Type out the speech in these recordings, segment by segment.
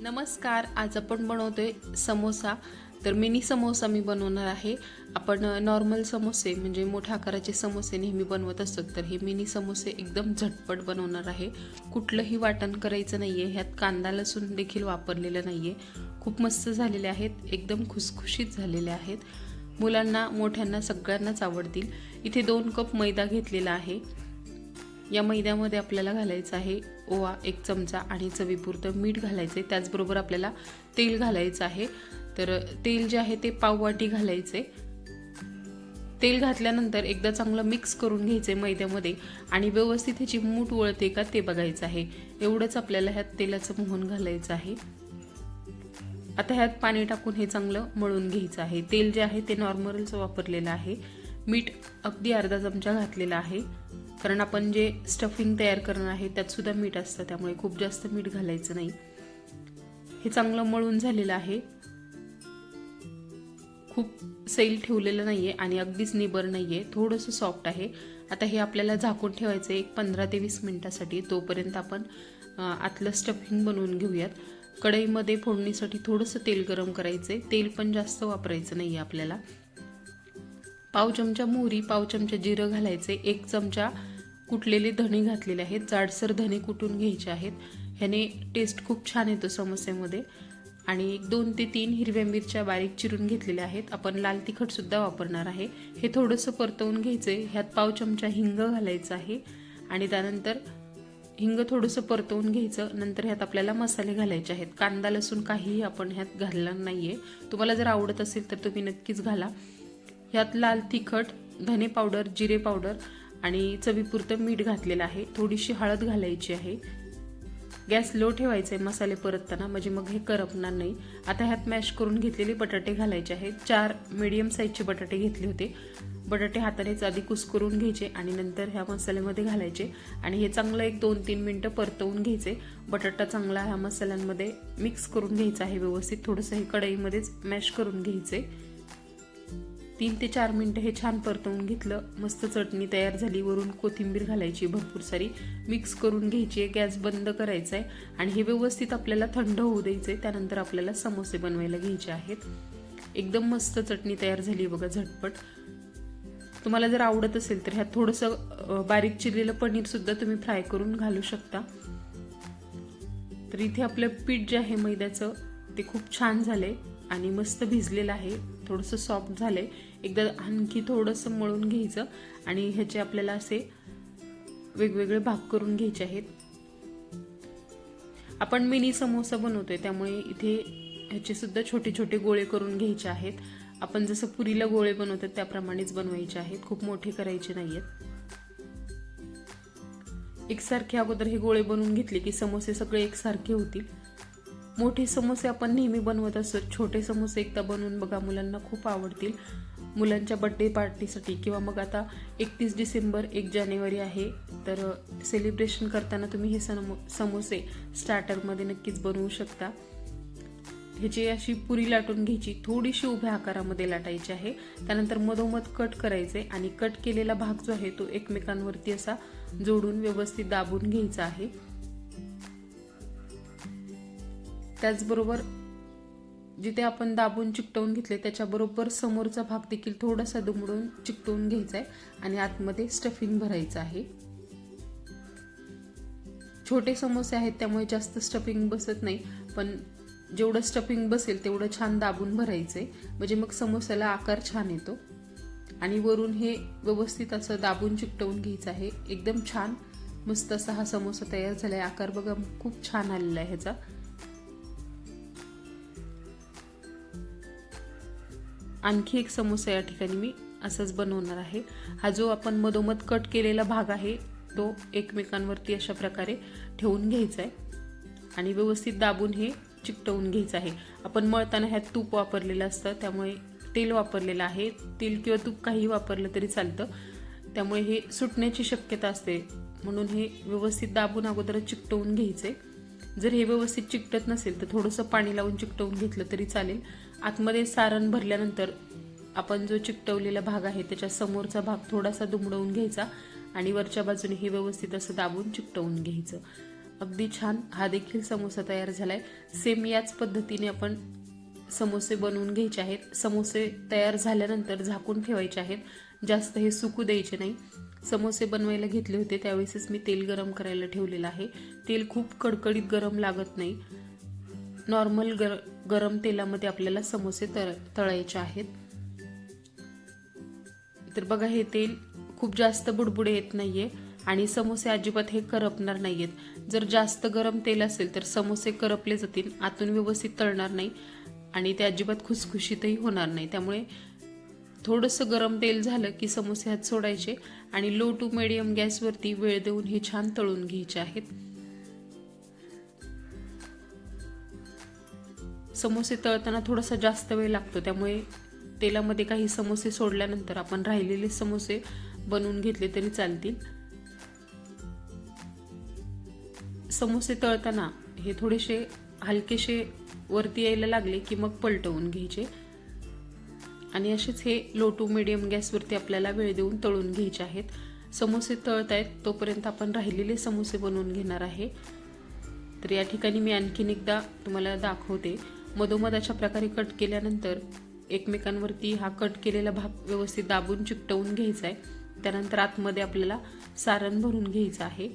नमस्कार आज आपण बनवतोय समोसा. तर मिनी समोसा मी बनवणार आहे. आपण नॉर्मल समोसे म्हणजे मोठ्या आकाराचे समोसे नेहमी बनवत असतो. तर हे मिनी समोसे एकदम झटपट बनवणार आहे. कुठलंही वाटण करायचं नाही आहे ह्यात कांदा लसूण देखील वापरलेलं नाही आहे खूप मस्त झालेले आहेत. एकदम खुसखुशीत झालेले आहेत. मुलांना मोठ्यांना सगळ्यांनाच आवडतील. इथे दोन कप मैदा घेतलेला आहे. या मैद्यामध्ये आपल्याला घालायचं आहे ओवा एक चमचा आणि चवीपुरतं मीठ घालायचं आहे त्याचबरोबर आपल्याला तेल घालायचं आहे. तर तेल जे आहे ते पाववाटी घालायचे तेल घातल्यानंतर एकदा चांगलं मिक्स करून घ्यायचे मैद्यामध्ये आणि व्यवस्थित ह्याची मूठ वळते का ते बघायचं आहे. एवढंच आपल्याला ह्यात तेलाचं मोहन घालायचं आहे. आता ह्यात पाणी टाकून हे चांगलं मळून घ्यायचं आहे. तेल जे आहे ते नॉर्मलचं वापरलेलं आहे. मीठ अगदी अर्धा चमचा घातलेला आहे. कारण आपण जे स्टफिंग तयार करणार आहे त्यातसुद्धा मीठ असतं. त्यामुळे खूप जास्त मीठ घालायचं नाही. हे चांगलं मळून झालेलं आहे. खूप सैल ठेवलेलं नाही आहे आणि अगदीच निबर नाही आहे थोडंसं सॉफ्ट आहे. आता हे आपल्याला झाकून ठेवायचं आहे एक पंधरा ते वीस मिनटासाठी. तोपर्यंत आपण आतलं स्टफिंग बनवून घेऊयात. कढईमध्ये फोडणीसाठी थोडंसं तेल गरम करायचं आहे तेल पण जास्त वापरायचं नाही आहे आपल्याला. पाव चमचा मोहरी पाव चमचा जिरं घालायचे एक चमचा कुटलेले धणे घातलेले आहेत. जाडसर धणे कुटून घ्यायचे आहेत. ह्याने टेस्ट खूप छान येतो समोसेमध्ये. आणि एक दोन ते तीन हिरव्या मिरच्या बारीक चिरून घेतलेल्या आहेत. आपण लाल तिखटसुद्धा वापरणार आहे. हे थोडंसं परतवून घ्यायचं आहे ह्यात पाव चमचा हिंग घालायचं आहे. आणि त्यानंतर हिंग थोडंसं परतवून घ्यायचं. नंतर ह्यात आपल्याला मसाले घालायचे आहेत. कांदा लसूण काहीही आपण ह्यात घालणार नाही आहे तुम्हाला जर आवडत असेल तर तुम्ही नक्कीच घाला. ह्यात लाल तिखट धने पावडर जिरे पावडर आणि चवीपुरतं मीठ घातलेलं आहे. थोडीशी हळद घालायची आहे. गॅस लो ठेवायचा आहे मसाले परतताना म्हणजे मग हे करपणार नाही. आता ह्यात मॅश करून घेतलेले बटाटे घालायचे आहेत. चार मीडियम साईजचे बटाटे घेतले होते. बटाटे हातानेच आधी कुस्करून घ्यायचे आणि नंतर ह्या मसाल्यामध्ये घालायचे. आणि हे चांगलं एक दोन तीन मिनटं परतवून घ्यायचे. बटाटा चांगला ह्या मसाल्यांमध्ये मिक्स करून घ्यायचा आहे व्यवस्थित. थोडंसं हे कढईमध्येच मॅश करून घ्यायचे. तीन ते चार मिनटं हे छान परतवून घेतलं. मस्त चटणी तयार झाली. वरून कोथिंबीर घालायची भरपूर सारी. मिक्स करून घ्यायची. आहे गॅस बंद करायचा आहे आणि हे व्यवस्थित आपल्याला थंड होऊ द्यायचं आहे त्यानंतर आपल्याला समोसे बनवायला घ्यायचे आहेत. एकदम मस्त चटणी तयार झाली बघा झटपट. तुम्हाला जर आवडत असेल तर ह्यात थोडंसं बारीक चिरलेलं पनीरसुद्धा तुम्ही फ्राय करून घालू शकता. तर इथे आपलं पीठ जे आहे मैद्याचं ते खूप छान झालं आहे आणि मस्त भिजलेलं आहे. थोडंसं सॉफ्ट झालं आहे एकदा आणखी थोडंसं मळून घ्यायचं आणि ह्याचे आपल्याला असे वेगवेगळे भाग करून घ्यायचे आहेत. आपण मिनी समोसा बनवतोय त्यामुळे इथे ह्याचे सुद्धा छोटे छोटे गोळे करून घ्यायचे आहेत. आपण जसं पुरीला गोळे बनवतो त्याप्रमाणेच बनवायचे आहेत. खूप मोठे करायचे नाहीयेत. एकसारखे अगोदर हे गोळे बनवून घेतले की समोसे सगळे एकसारखे होतील. मोठे समोसे आपण नेहमी बनवत असतो. छोटे समोसे एकदा बनवून बघा मुलांना खूप आवडतील. मुलांच्या बड्डे पार्टीसाठी किंवा मग आता एकतीस डिसेंबर एक जानेवारी आहे तर सेलिब्रेशन करताना तुम्ही हे समो समोसे स्टार्टरमध्ये नक्कीच बनवू शकता. ह्याची अशी पुरी लाटून घ्यायची थोडीशी उभ्या आकारामध्ये लाटायची आहे. त्यानंतर मधोमध कट करायचे आणि कट केलेला भाग जो आहे तो एकमेकांवरती असा जोडून व्यवस्थित दाबून घ्यायचा आहे. त्याचबरोबर जिथे आपण दाबून चिकटवून घेतले त्याच्याबरोबर समोरचा भाग देखील थोडासा दुमडून चिकटवून घ्यायचा आहे आणि आतमध्ये स्टफिंग भरायचं आहे. छोटे समोसे आहेत त्यामुळे जास्त स्टफिंग बसत नाही पण जेवढं स्टफिंग बसेल तेवढं छान दाबून भरायचं आहे. म्हणजे मग समोस्याला आकार छान येतो. आणि वरून हे व्यवस्थित असं दाबून चिकटवून घ्यायचं आहे. एकदम छान मस्त असा हा समोसा तयार झाला आहे आकार बघा खूप छान आलेला आहे ह्याचा. आणखी एक समोसा या ठिकाणी मी असंच बनवणार आहे. हा जो आपण मधोमध कट केलेला भाग आहे तो एकमेकांवरती अशा प्रकारे ठेवून घ्यायचा आहे. आणि व्यवस्थित दाबून हे चिकटवून घ्यायचं आहे. आपण मळताना ह्यात तूप वापरलेलं असतं त्यामुळे तेल वापरलेलं आहे. तेल किंवा तूप काही वापरलं तरी चालतं. त्यामुळे हे सुटण्याची शक्यता असते. म्हणून हे व्यवस्थित दाबून अगोदर चिकटवून घ्यायचे जर हे व्यवस्थित चिकटत नसेल तर थोडंसं पाणी लावून चिकटवून घेतलं तरी चालेल. आतमध्ये सारण भरल्यानंतर आपण जो चिकटवलेला भाग आहे त्याच्या समोरचा भाग थोडासा दुमडवून घ्यायचा आणि वरच्या बाजूने हे व्यवस्थित असं दाबून चिकटवून घ्यायचं. अगदी छान. हा देखील समोसा तयार झालाय. सेम याच पद्धतीने आपण समोसे बनवून घ्यायचे आहेत. समोसे तयार झाल्यानंतर झाकून ठेवायचे आहेत. जास्त हे सुकू द्यायचे नाही. समोसे बनवायला घेतले होते त्यावेळेसच मी तेल गरम करायला ठेवलेलं आहे. तेल खूप कडकडीत गरम लागत नाही. नॉर्मल गर गरम तेलामध्ये आपल्याला समोसे तर तळायचे आहेत. तर बघा हे तेल खूप जास्त बुडबुडे येत नाहीये आणि समोसे अजिबात हे करपणार नाहीयेत. जर जास्त गरम तेल असेल तर समोसे करपले जातील आतून व्यवस्थित तळणार नाही आणि ते अजिबात खुसखुशीतही होणार नाही. त्यामुळे थोडंसं गरम तेल झालं की समोसे हात सोडायचे आणि लो टू मिडियम गॅसवरती वेळ देऊन हे छान तळून घ्यायचे आहेत. समोसे तळताना थोडासा जास्त वेळ लागतो त्यामुळे तेलामध्ये काही समोसे सोडल्यानंतर आपण राहिलेले समोसे बनवून घेतले तरी चालतील. समोसे तळताना हे थोडेसे हलकेसे वरती यायला लागले की मग पलटवून घ्यायचे. आणि असेच हे लो टू मिडियम गॅसवरती आपल्याला वेळ देऊन तळून घ्यायचे आहेत. समोसे तळत आहेत तोपर्यंत आपण राहिलेले समोसे बनवून घेणार आहे. तर या ठिकाणी मी आणखीन एकदा तुम्हाला दाखवते. मधोमध अशा प्रकारे कट केल्यानंतर एकमेकांवरती हा कट केलेला भाग व्यवस्थित दाबून चिकटवून घ्यायचा आहे. त्यानंतर आतमध्ये आपल्याला सारण भरून घ्यायचं आहे.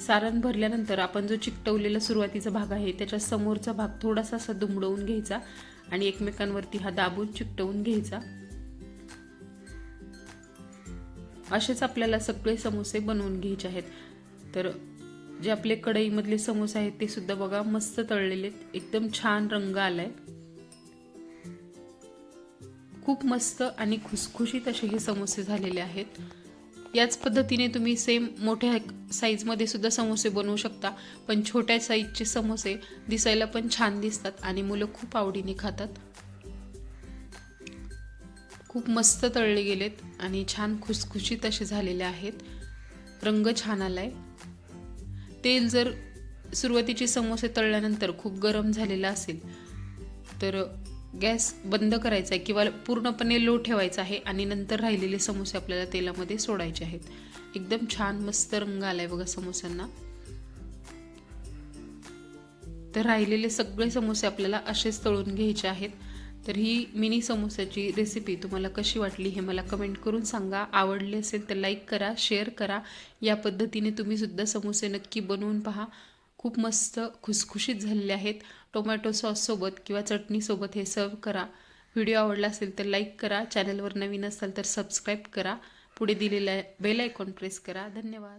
सारण भरल्यानंतर आपण जो चिकटवलेला सुरुवातीचा भाग आहे त्याच्या समोरचा भाग थोडासा असा दुमडवून घ्यायचा. आणि एकमेकांवरती हा दाबून चिकटवून घ्यायचा. असेच आपल्याला सगळे समोसे बनवून घ्यायचे आहेत. तर जे आपले कढईमधले समोसे आहेत ते सुद्धा बघा मस्त तळलेले एकदम छान रंग आलाय. खूप मस्त आणि खुसखुशीत असे हे समोसे झालेले आहेत. याच पद्धतीने तुम्ही सेम मोठ्या साईजमध्ये सुद्धा समोसे बनवू शकता. पण छोट्या साईजचे समोसे दिसायला पण छान दिसतात आणि मुलं खूप आवडीने खातात. खूप मस्त तळले गेलेत आणि छान खुसखुशीत असे झालेले आहेत. रंग छान आलाय. तेल जर सुरुवातीचे समोसे तळल्यानंतर खूप गरम झालेलं असेल तर गॅस बंद करायचा आहे किंवा पूर्णपणे लो ठेवायचा आहे आणि नंतर राहिलेले समोसे आपल्याला तेलामध्ये सोडायचे आहेत. एकदम छान मस्त रंग आलाय बघा समोस्यांना तर राहिलेले सगळे समोसे आपल्याला असेच तळून घ्यायचे आहेत. तर ही मिनी समोस्याची रेसिपी तुम्हाला कशी वाटली हे मला कमेंट करून सांगा. आवडली असेल तर लाईक करा शेअर करा. या पद्धतीने तुम्ही सुद्धा समोसे नक्की बनवून पहा. खूप मस्त खुसखुशीत झालेले आहेत. टोमॅटो सॉससोबत किंवा चटणीसोबत हे सर्व करा. व्हिडिओ आवडला असेल तर लाईक करा. चॅनलवर नवीन असाल तर सबस्क्राईब करा. पुढे दिलेला बेल आयकॉन प्रेस करा. धन्यवाद.